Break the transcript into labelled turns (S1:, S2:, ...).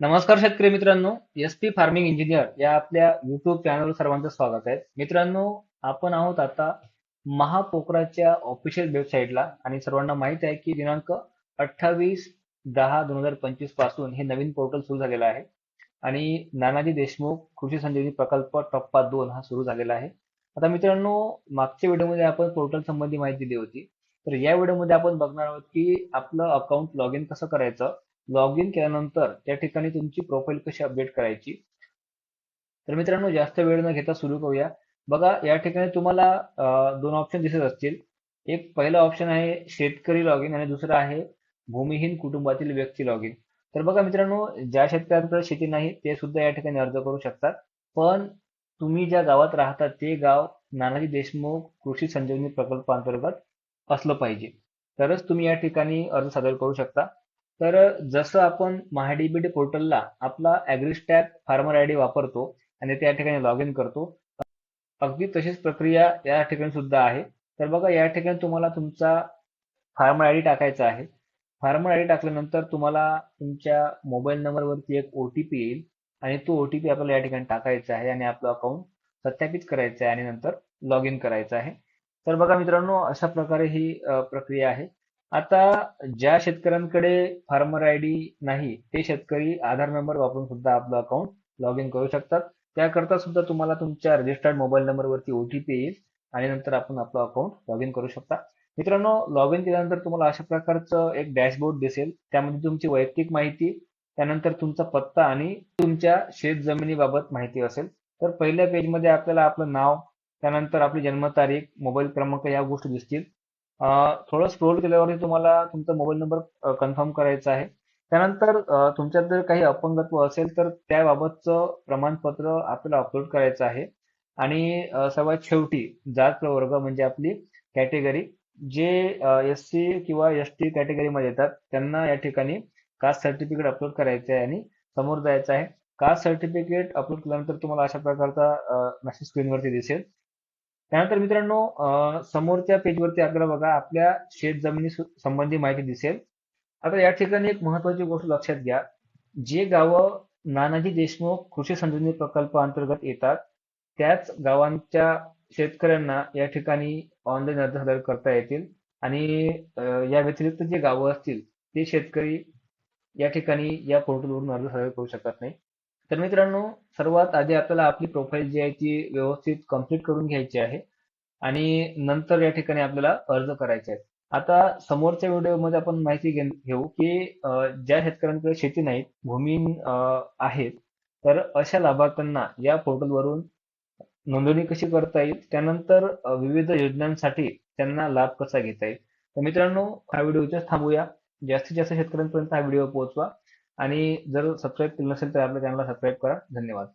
S1: नमस्कार शेतकरी मित्रांनो एस पी फार्मिंग इंजिनियर या आपल्या युट्यूब चॅनलवर सर्वांचं स्वागत आहे. मित्रांनो आपण आहोत आता महापोकराच्या ऑफिशियल वेबसाईटला आणि सर्वांना माहीत आहे की दिनांक अठ्ठावीस दहा दोन हजार पंचवीसपासून हे नवीन पोर्टल सुरू झालेलं आहे. आणि नानाजी देशमुख कृषी संजीवनी प्रकल्प टप्पा दोन हा सुरू झालेला आहे. आता मित्रांनो मागच्या व्हिडिओमध्ये आपण पोर्टल संबंधी माहिती दिली होती. तर या व्हिडिओमध्ये आपण बघणार आहोत की आपलं अकाउंट लॉग इन कसं करायचं लॉग इन केल्यानंतर त्या ठिकाणी तुमची प्रोफाईल कशी अपडेट करायची? तर मित्रांनो जास्त वेळ न घेता सुरू करूया. बघा या ठिकाणी तुम्हाला दोन ऑप्शन दिसत असतील. एक पहिला ऑप्शन आहे शेतकरी लॉग इन आणि दुसरा आहे भूमिहीन कुटुंबातील व्यक्ती लॉग इन तर बघा मित्रांनो ज्या शेतकऱ्यांकडे शेती नाही ते सुद्धा या ठिकाणी अर्ज करू शकतात. पण तुम्ही ज्या गावात राहता ते गाव नानाजी देशमुख कृषी संजीवनी प्रकल्पांतर्गत असलं पाहिजे. तरच तुम्ही या ठिकाणी अर्ज सादर करू शकता. तर जसं आपण महाडीबीटी पोर्टलला आपला ॲग्रिस्टॅग फार्मर आय डी वापरतो आणि त्या ठिकाणी लॉग इन करतो अगदी तशीच प्रक्रिया या ठिकाणी सुद्धा आहे. तर बघा या ठिकाणी तुम्हाला तुमचा फार्मर आय डी टाकायचा आहे. फार्मर आय डी टाकल्यानंतर तुम्हाला तुमच्या मोबाईल नंबरवरती एक ओ टी पी येईल आणि तो ओ टी पी आपल्याला या ठिकाणी टाकायचा आहे आणि आपलं अकाउंट सत्यापित करायचं आहे आणि नंतर लॉग इन करायचं आहे. तर बघा मित्रांनो अशा प्रकारे ही प्रक्रिया आहे. आता ज्या शेतकऱ्यांकडे फार्मर आय डी नाही ते शेतकरी आधार नंबर वापरून सुद्धा आपलं अकाउंट लॉग इन करू शकतात. त्याकरता सुद्धा तुम्हाला तुमच्या रजिस्टर्ड मोबाईल नंबरवरती ओटीपी येईल आणि नंतर आपण आपलं अकाउंट लॉग इन करू शकता. मित्रांनो लॉग इन केल्यानंतर तुम्हाला अशा प्रकारचं एक डॅशबोर्ड दिसेल. त्यामध्ये तुमची वैयक्तिक माहिती त्यानंतर तुमचा पत्ता आणि तुमच्या शेत जमिनीबाबत माहिती असेल. तर पहिल्या पेजमध्ये आपल्याला आपलं नाव त्यानंतर आपली जन्मतारीख मोबाईल क्रमांक या गोष्टी दिसतील. थोडं स्क्रोल केल्यावरती तुम्हाला तुमचा मोबाईल नंबर कन्फर्म करायचा आहे. त्यानंतर तुमच्यात जर काही अपंगत्व असेल तर त्याबाबतचं प्रमाणपत्र आपल्याला अपलोड करायचं आहे. आणि सर्वात शेवटी जात प्रवर्ग म्हणजे आपली कॅटेगरी जे एस सी किंवा एस टी कॅटेगरीमध्ये येतात त्यांना या ठिकाणी कास्ट सर्टिफिकेट अपलोड करायचं आहे आणि समोर जायचं आहे. कास्ट सर्टिफिकेट अपलोड केल्यानंतर तुम्हाला अशा प्रकारचा मेसेज स्क्रीनवरती दिसेल. त्यानंतर मित्रांनो समोरच्या पेजवरती आपल्याला बघा आपल्या शेत जमिनी संबंधी माहिती दिसेल. आता या ठिकाणी एक महत्वाची गोष्ट लक्षात घ्या. जे गावं नानाजी देशमुख कृषी संजीवनी प्रकल्प अंतर्गत येतात त्याच गावांच्या शेतकऱ्यांना या ठिकाणी ऑनलाईन अर्ज सादर करता येतील. आणि या व्यतिरिक्त जे गावं असतील ते शेतकरी या ठिकाणी या पोर्टलवरून अर्ज सादर करू शकत नाही तर मित्रांनो सर्वात आधी आपल्याला आपली प्रोफाईल जी आहे ती व्यवस्थित कंप्लीट करून घ्यायची आहे. आणि नंतर या ठिकाणी आपल्याला अर्ज करायचे आहेत. आता समोरच्या व्हिडिओमध्ये आपण माहिती घेऊ की ज्या शेतकऱ्यांकडे शेती नाहीत भूमी आहेत तर अशा लाभार्थ्यांना या पोर्टलवरून नोंदणी कशी करता येईल? त्यानंतर विविध योजनांसाठी त्यांना लाभ कसा घेता येईल? तर मित्रांनो हा व्हिडिओ इथेच थांबूया. जास्तीत जास्त शेतकऱ्यांपर्यंत हा व्हिडिओ पोहोचवा. आणि जर सबस्क्राईब केलं नसेल तर आपल्या चॅनलला सबस्क्राईब करा. धन्यवाद.